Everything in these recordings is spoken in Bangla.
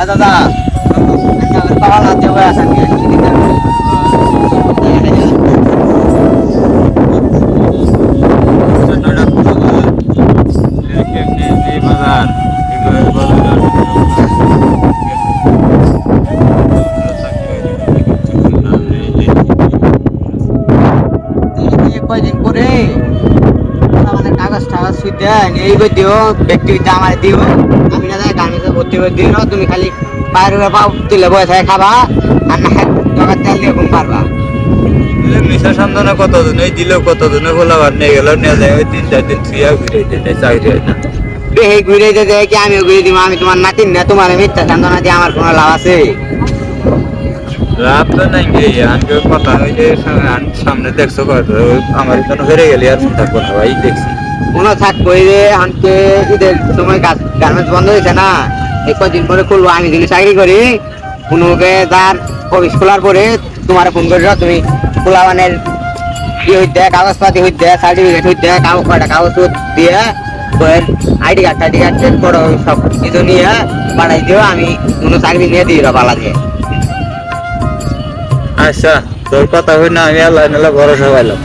হ্যাঁ দাদা পাওয়া না দেবো আসেন বাজার কয়দিন পরে মানে এই করে দিও ব্যক্তি আমার দিও। আমি না ভর্তি করে দিও না তুমি খালি পাও তুলে থাকে খাবা আর না জগার তেল দিয়ে ঘুম পারবা। মিশা সন্ধানে কতদিন? ওই দিল কতদিনে? খোলাবার নিয়ে গেল নিয়ে যায় ওই তিন চার দিন ঘুরে যেতে চাকরি হয় না। বেহে ঘুরে যেতে কি আমি ঘুরে দিব আমি তোমার নাতিন না তোমার মিথ্যা সান্ত্বনা দিয়ে আমার কোনো লাভ আছে? লাভ তো নাই গে আনকে কথা ওই যে সামনে- দেখছ কথা আমার এখানে হেরে গেলি আর মন থাকব না ভাই দেখছি। কোনো থাকব আনকে ঈদের সময় গার্মেন্টস বন্ধ হয়েছে না? এই কদিন পরে খুলবো, আমি যদি চাকরি করি কোনোকে তার অফিস খোলার পরে তোমার ফোন করে তুমি খোলাবানের কি হইতে, কাগজপাতি হইতে সার্টিফিকেট হইতে, কাগজ কয়টা কাগজ দিয়ে আইডি কার্ড টাইডি কার্ড চেক করো সব কিছু নিয়ে পাঠাই দিও, আমি কোনো চাকরি নিয়ে দিই বালা দিয়ে আচ্ছা তোর কথা হই না আমি আল্লাহ ভরসা পাইলাম।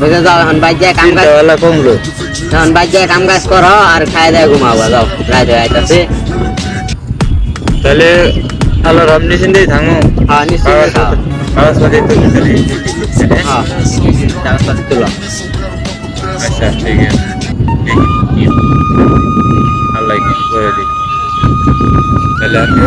বুঝে যাও এখন বাইক যায় কাম কাজ কমলো। এখন বাইক যায় কাম কাজ করো আর খাই দেয় ঘুমাবো যাও রাত হয়ে আইতাছে। তাহলে আল্লাহ থামো। হ্যাঁ হ্যাঁ তুলো আচ্ছা ঠিক আছে। আল্লাহ করে দিই। তাহলে আমি